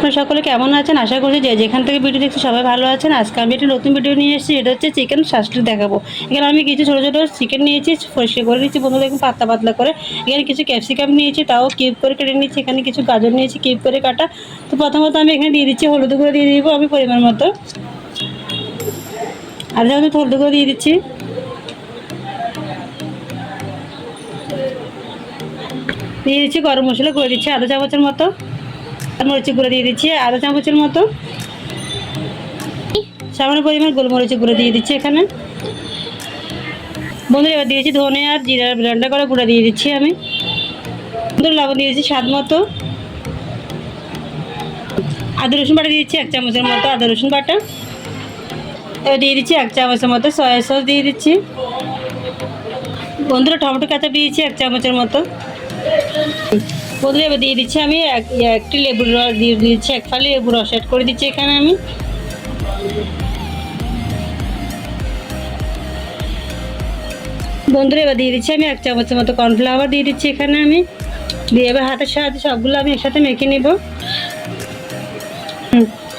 আপনারা সকলে কেমন আছেন? আশা করছি যে যেখান থেকে ভিডিও দেখছি সবাই ভালো আছেন। আজকে আমি একটা নতুন ভিডিও নিয়ে এসেছি, এটা হচ্ছে চিকেন শাস্ত্রি দেখাবো। এখানে আমি কিছু ছোটো ছোটো চিকেন নিয়েছি, পরিষ্কার করে নিচ্ছি বন্ধু দেখুন, পাতলা পাতলা করে। এখানে কিছু ক্যাপসিকাম নিয়েছি, তাও কিউব করে কেটে নিচ্ছি এখানে কিছু গাজর নিয়েছি, কিউব করে কাটা। তো প্রথমত আমি এখানে দিয়ে দিচ্ছি হলুদ গুঁড়ো, দিয়ে দিব আমি পরিমাণ মতো। আর যেমন হলুদ গুঁড়ো দিয়ে দিচ্ছি। দিয়ে দিচ্ছি গরম মশলা করে দিচ্ছি আধা চামচের মতো। মরিচের গুঁড়ো দিয়ে দিচ্ছি, আধা চামচের মতো। সামান্য পরিমাণ গোলমরিচের গুঁড়ো দিয়ে দিচ্ছি এখানে। বন্ধুরা, এবার দিয়েছি ধনে আর জিরার ব্লেন্ডার করে গুঁড়ো দিয়ে দিচ্ছি আমি। বন্ধুরা, লবণ দিয়েছি স্বাদ মতো। আদা রসুন বাটা দিয়েছি এক চামচের মতো আদা রসুন বাটা। এবার দিয়ে দিচ্ছি এক চামচের মতো সয়া সস দিয়ে দিচ্ছি। বন্ধুরা, টমেটো, কাঁচা দিয়েছি এক চামচের মতো। বন্ধুরা এবার দিয়ে দিচ্ছি আমি। এক, একটি লেবুর রস দিয়ে দিচ্ছি, এক ফালি লেবুর রস অ্যাড করে দিচ্ছি এখানে আমি। বন্ধুরা, এবার দিয়ে দিচ্ছি আমি এক চামচের মতো কর্নফ্লাওয়ার দিয়ে দিচ্ছি এখানে আমি। দিয়ে এবার হাতের সাহায্যে সবগুলো আমি একসাথে মেখে নেব।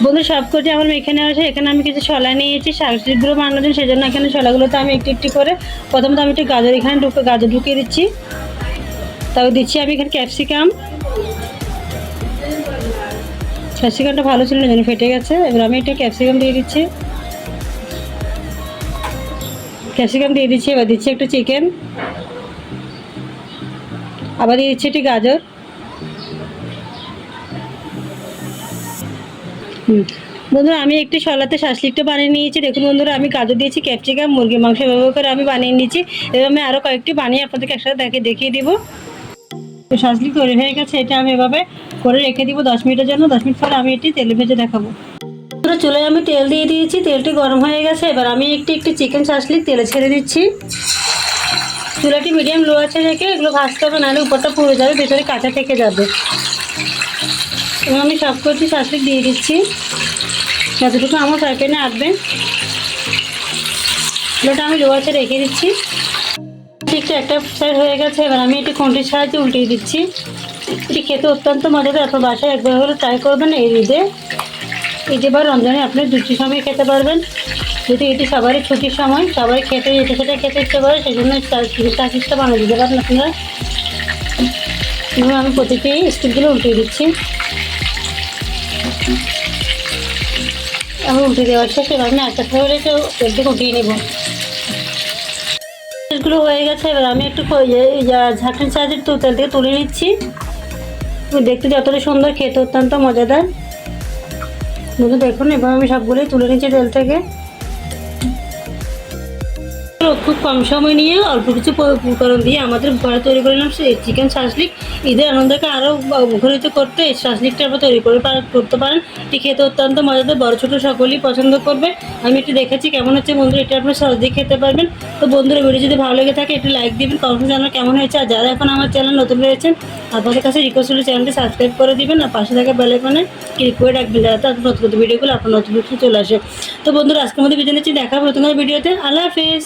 বন্ধু সব কিছু আমার মেখে নেওয়া আছে এখানে আমি কিছু ছলা নিয়েছি শাকসবজিগুলো বানানোর জন্য সেই জন্য এখানে ছলাগুলোতে আমি একটু একটু করে প্রথমত আমি একটু গাজর এখানে ঢুকে, গাজর ঢুকিয়ে দিচ্ছি। তারপর দিচ্ছি আমি এখানে ক্যাপসিকাম ক্যাপসিকামটা ভালো ছিল না, যেন ফেটে গেছে। এবার আমি একটা ক্যাপসিকাম দিয়ে দিচ্ছি। ক্যাপসিকাম দিয়ে দিচ্ছি, এবার দিচ্ছি একটু চিকেন আবার দিয়ে দিচ্ছি একটি গাজর। বন্ধুরা, আমি একটি সলাতে শাসলিকটা বানিয়ে নিয়েছি। দেখুন বন্ধুরা, আমি গাজর দিয়েছি ক্যাপসিকাম মুরগি মাংস ব্যবহার করে আমি বানিয়ে নিয়েছি। এবার আমি আরও কয়েকটি বানিয়ে আপনাদেরকে একসাথে দেখে দেখিয়ে দিব। তো শাসলিক তৈরি হয়ে গেছে, এটা আমি এভাবে করে রেখে দিব দশ মিনিটের জন্য। দশ মিনিট পরে আমি এটি তেলে ভেজে দেখাবো। পুরো চুলায় আমি তেল দিয়ে দিয়েছি, তেলটি গরম হয়ে গেছে। এবার আমি একটি একটি চিকেন শাসলিক তেলে ছেড়ে দিচ্ছি। চুলাটি মিডিয়াম লো আছে রেখে এগুলো ভাজতে হবে, নাহলে উপরটা পুড়ে যাবে, ভেতরে কাঁচা থেকে যাবে। এবং আমি সব করছি শাসলিক দিয়ে দিচ্ছি। যতটুকু আমার প্যাকেটে আসবে ওটা আমি লো আছে রেখে দিচ্ছি। ঠিকটা একটা সাইড হয়ে গেছে, এবার আমি এটি খুঁটির সাহায্যে উল্টিয়ে দিচ্ছি। এটি খেতে অত্যন্ত মজাদার আপনার বাসায় একবার হলে ট্রাই করবেন এই ঈদে। ঈদে বা রমজানে আপনি দুটি সময় খেতে পারবেন। যদি এটি সবারই ছুটির সময়, সবাই খেতে এটা সেটা খেতে ইচ্ছে করে সেই জন্য চাকিসটা বানিয়ে দিতে পারেন আপনারা। এবং আমি প্রতিটি স্টিকগুলো উল্টিয়ে দিচ্ছি। আমি উল্টে দেওয়ার শেষ এবার আমি একটা করে রেখে তেল উঠিয়ে নেব। তেলগুলো হয়ে গেছে, এবার আমি একটু ঝাঁকড়ির সাহায্যে তেল থেকে তুলে নিচ্ছি। দেখতে যতটা সুন্দর, খেতে অত্যন্ত মজাদার। দেখুন, এবার আমি সবগুলোই তুলে নিচ্ছি তেল থেকে। খুব কম সময় নিয়ে অল্প কিছু উপকরণ দিয়ে আমাদের ঘরে তৈরি করে নিলাম। সেই চিকেন শাসলিক, ঈদের আনন্দকে আরও মুখরিত করতে এই শাসলিকটা আমরা তৈরি করে করতে পারেন। এটি খেতে অত্যন্ত মজাদার, বড়, ছোটো সকলেই পছন্দ করবে। আমি একটু দেখেছি কেমন হচ্ছে বন্ধুরা, এটা আপনার সহজেই খেতে পারবেন। তো বন্ধুরা ভিডিও যদি ভালো লেগে থাকে, একটু লাইক দিবেন কমেন্ট জানানো কেমন হয়েছে। আর যারা এখন আমার চ্যানেল নতুন রয়েছেন, আপনাদের কাছে রিকোয়েস্ট হলে চ্যানেলটি সাবস্ক্রাইব করে দিবেন আর পাশে থাকা বেলাইকনে ক্লিক করে রাখবেন যাতে আপনার নতুন নতুন ভিডিওগুলো আপনার নতুন চলে আসে। তো বন্ধুরা, আজকের মধ্যে বিজয় নিচ্ছি, দেখা হবে নতুন ভিডিওতে আল্লাহ হাফিজ।